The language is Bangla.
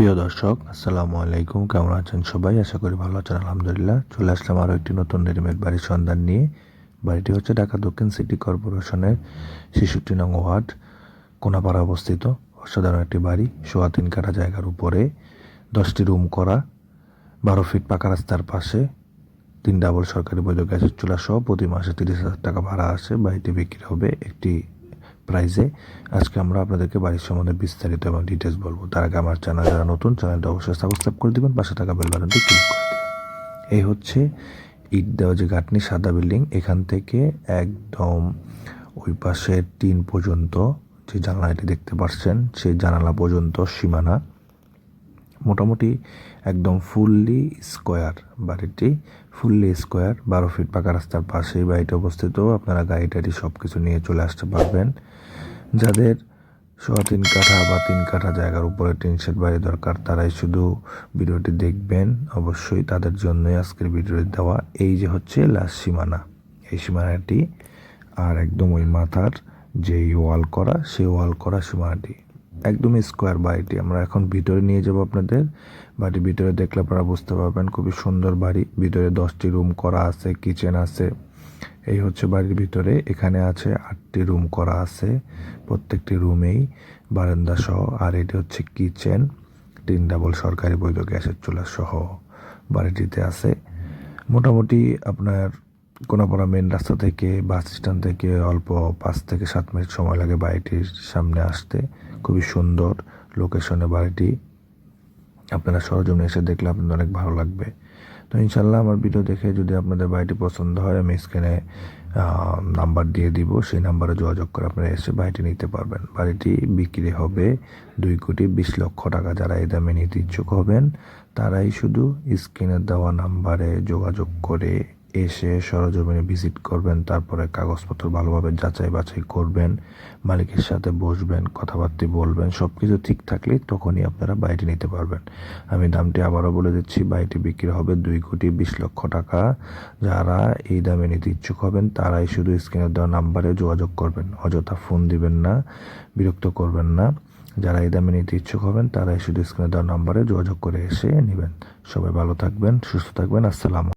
প্রিয় দর্শক, আসসালামু আলাইকুম। কেমন আছেন সবাই? আশা করি ভালো আছেন, আলহামদুলিল্লাহ। চলে আসলাম আরও একটি নতুন রেডিমেড বাড়ির সন্ধান নিয়ে। বাড়িটি হচ্ছে ঢাকা দক্ষিণ সিটি কর্পোরেশনের ছেষট্টি নং ওয়ার্ড, কোনাপাড়া অবস্থিত। অসাধারণ একটি বাড়ি, সোয়া তিন কাঠা জায়গার উপরে। দশটি রুম করা, বারো ফিট পাকা রাস্তার পাশে। তিন ডাবল সরকারি বৈধ গ্যাসের চুলা সহ প্রতি মাসে তিরিশ হাজার টাকা ভাড়া আসে। বাড়িটি বিক্রি হবে একটি প্রাইজে আজকে আমরা আপনাদেরকে বাড়ির সম্বন্ধে বিস্তারিত এবং ডিটেলস বলব। তার আগে আমার চ্যানেল যারা নতুন চ্যানেলটা অবশ্যই সাবস্ক্রাইব করে দেবেন, পাশে থাকা বেল বাটনটি ক্লিক করে দেবেন। এই হচ্ছে ইট দেওয়া যে গাঁটনি সাদা বিল্ডিং, এখান থেকে একদম ওই পাশে টিন পর্যন্ত যে জানালাটি দেখতে পাচ্ছেন সেই জানালা পর্যন্ত সীমানা। মোটামুটি একদম ফুললি স্কোয়ার বাড়িটি ফুললি স্কোয়ার বারো ফিট পাকা রাস্তার পাশেই বাড়িটি অবস্থিত। আপনারা গাড়ি টাড়ি সব কিছু নিয়ে চলে আসতে পারবেন। যাদের সোয়া তিন কাঠা বা তিন কাঠা জায়গার উপরে টিন শেড বাড়ি দরকার, তারাই শুধু ভিডিওটি দেখবেন। অবশ্যই তাদের জন্যই আজকের ভিডিওটি দেওয়া। এই যে হচ্ছে লাস্ট সীমানা। এই সীমানাটি আর একদম ওই মাথার যেই ওয়াল করা, সেই ওয়াল করা সীমানাটি। একদম স্কোয়ার বাড়িটি আমরা এখন ভিতরে নিয়ে যাব আপনাদের। বাড়ির ভিতরে দেখলে আপনারা বুঝতে পারবেন, খুবই সুন্দর বাড়ি। ভিতরে দশটি রুম করা আছে কিচেন আছে। এই হচ্ছে বাড়ির ভিতরে। এখানে আছে আটটি রুম করা আছে, প্রত্যেকটি রুমেই বারান্দা সহ। আর এটি হচ্ছে কিচেন তিন ডাবল সরকারি বৈধ গ্যাসের চুলা সহ বাড়িটিতে আছে। মোটামুটি আপনার কোনাপাড়া মেন রাস্তা থেকে বাস স্ট্যান্ড থেকে অল্প পাঁচ থেকে সাত মিনিট সময় লাগে বাড়িটির সামনে আসতে। খুবই সুন্দর লোকেশনে বাড়িটি। আপনারা সরজমিনে এসে দেখলে আপনাদের অনেক ভালো লাগবে। তো ইনশাল্লাহ আমার ভিডিও দেখে যদি আপনাদের বাড়িটি পছন্দ হয়, আমি স্ক্রিনে নাম্বার দিয়ে দিব। সেই নাম্বারে যোগাযোগ করে আপনারা এসে বাড়িটি নিতে পারবেন। বাড়িটি বিক্রি হবে দুই কোটি বিশ লক্ষ টাকা। যারা এই দামে নিতে ইচ্ছুক হবেন, তারাই শুধু স্ক্রিনে দেওয়া নাম্বারে যোগাযোগ করে এসে সরজমিনে ভিজিট করবেন, তারপরে কাগজপত্র ভালোভাবে যাচাই বাছাই করবেন, মালিকের সাথে বসবেন, কথাবার্তা বলবেন সব কিছু ঠিক থাকলে তখনই আপনারা বাড়িটি নিতে পারবেন। আমি দামটি আবারও বলে দিচ্ছি, বাড়িটি বিক্রি হবে দুই কোটি বিশ লক্ষ টাকা। যারা এই দামে নিতে ইচ্ছুক হবেন, তারাই শুধু স্ক্রিনে দেওয়া নাম্বারে যোগাযোগ করবেন, অযথা ফোন দিবেন না, বিরক্ত করবেন না। যারা এই দামে নিতে ইচ্ছুক হবেন, তারাই শুধু স্ক্রিনে দেওয়া নাম্বারে যোগাযোগ করে এসে নেবেন। সবাই ভালো থাকবেন, সুস্থ থাকবেন, আসসালাম